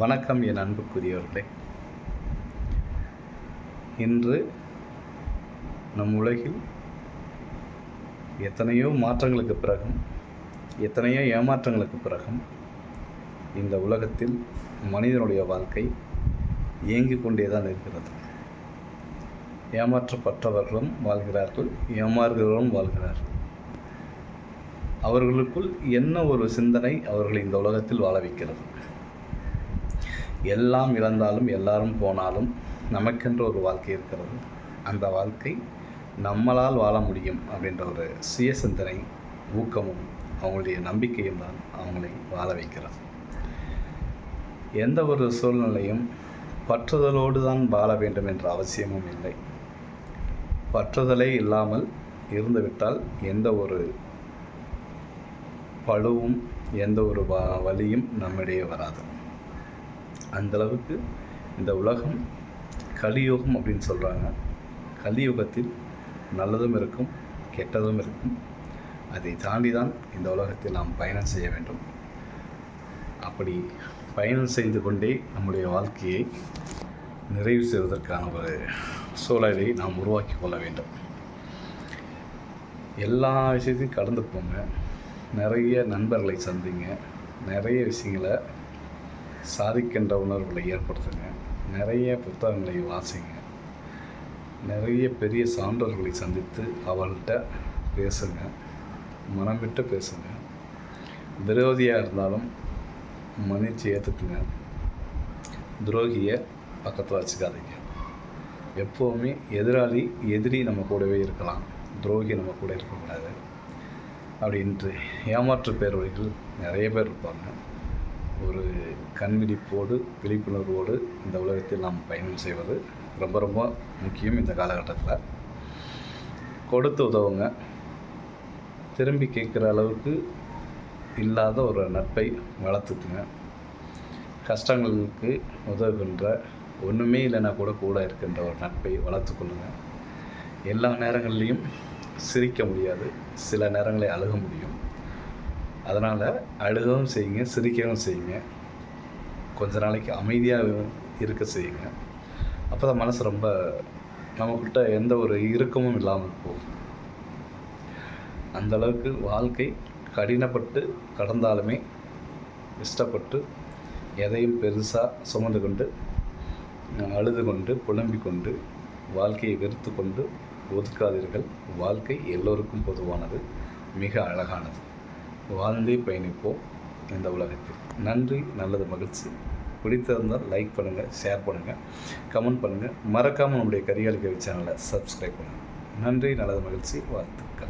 வணக்கம் என் அன்புக்குரியவர்களே இன்று நம் உலகில் எத்தனையோ மாற்றங்களுக்கு பிறகும் எத்தனையோ ஏமாற்றங்களுக்கு பிறகும் இந்த உலகத்தில் மனிதனுடைய வாழ்க்கை இயங்கிக் கொண்டே தான் இருக்கிறது. ஏமாற்றப்பட்டவர்களும் வாழ்கிறார்கள் ஏமாறுகிறவர்களும் வாழ்கிறார்கள். அவர்களுக்குள் என்ன ஒரு சிந்தனை அவர்களை இந்த உலகத்தில் வாழ வைக்கிறது? எல்லாம் இழந்தாலும் எல்லாரும் போனாலும் நமக்கென்ற ஒரு வாழ்க்கை இருக்கிறது. அந்த வாழ்க்கை நம்மளால் வாழ முடியும் அப்படின்ற ஒரு சுய சிந்தனை ஊக்கமும் அவங்களுடைய நம்பிக்கையும் தான் அவங்களை வாழ வைக்கிறது. எந்த ஒரு சூழ்நிலையும் பற்றுதலோடு தான் வாழ வேண்டும் என்ற அவசியமும் இல்லை. பற்றுதலே இல்லாமல் இருந்துவிட்டால் எந்த ஒரு பழுவும் எந்த ஒரு வ வலியும் நம்மிடையே வராது. அந்தளவுக்கு இந்த உலகம் கலியுகம் அப்படின்னு சொல்கிறாங்க கலியுகத்தில் நல்லதும் இருக்கும் கெட்டதும் இருக்கும். அதை தாண்டி தான் இந்த உலகத்தில் நாம் பயணம் செய்ய வேண்டும். அப்படி பயணம் செய்து கொண்டே நம்முடைய வாழ்க்கையை நிறைவு செய்வதற்கான ஒரு சூழலை நாம் உருவாக்கி கொள்ள வேண்டும். எல்லா விஷயத்தையும் கடந்து போங்க. நிறைய நண்பர்களை சந்திங்க. நிறைய விஷயங்களை சாதிக்கின்ற உணர்வுகளை ஏற்படுத்துங்க. நிறைய புத்தகங்களை வாசிங்க. நிறைய பெரிய சான்றோர்களை சந்தித்து அவள்கிட்ட பேசுங்க. மனம் விட்டு பேசுங்க. விரோதியாக இருந்தாலும் மன்னிச்சு ஏற்றுக்குங்க துரோகியை பக்கத்தில் வச்சுக்காதீங்க. எப்போவுமே எதிராளி எதிரி நம்ம கூடவே இருக்கலாம். துரோகி நம்ம கூட இருக்கக்கூடாது. அப்படின்ட்டு ஏமாற்று பேரொழிகள் நிறைய பேர் இருப்பாங்க. ஒரு கண்விழிப்போடு விழிப்புணர்வோடு இந்த உலகத்தில் நாம் பயணம் செய்வது ரொம்ப ரொம்ப முக்கியம் இந்த காலகட்டத்தில். கொடுத்து உதவுங்க. திரும்பி கேட்குற அளவுக்கு இல்லாத ஒரு நட்பை வளர்த்துக்குங்க. கஷ்டங்களுக்கு உதவுகின்ற ஒன்றுமே இல்லைன்னா கூட கூட இருக்கின்ற ஒரு நட்பை வளர்த்துக்கொள்ளுங்க. எல்லா நேரங்கள்லேயும் சிரிக்க முடியாது. சில நேரங்களில் அழுக முடியும். அதனால் அழுகவும் செய்யுங்க சிரிக்கவும் செய்யுங்க. கொஞ்ச நாளைக்கு அமைதியாக இருக்க செய்யுங்க. அப்போ தான் மனசு ரொம்ப நம்மக்கிட்ட எந்த ஒரு இறுக்கமும் இல்லாமல் போகும். அந்தளவுக்கு வாழ்க்கை கடினப்பட்டு கடந்தாலுமே இஷ்டப்பட்டு எதையும் பெருசாக சுமந்து கொண்டு அழுது கொண்டு புலம்பிக் கொண்டு வாழ்க்கையை வெறுத்து கொண்டு ஒதுக்காதீர்கள். வாழ்க்கை எல்லோருக்கும் பொதுவானது மிக அழகானது. வாழ்ந்தே பயணிப்போம் இந்த உலகத்தில். நன்றி நல்லது மகிழ்ச்சி. பிடித்திருந்தால் லைக் பண்ணுங்கள் ஷேர் பண்ணுங்கள் கமெண்ட் பண்ணுங்கள் மறக்காமல் நம்முடைய கரிகாலிக்கவி சேனலை சப்ஸ்கிரைப் பண்ணுங்கள் நன்றி நல்லது மகிழ்ச்சி வாழ்த்துக்கள்.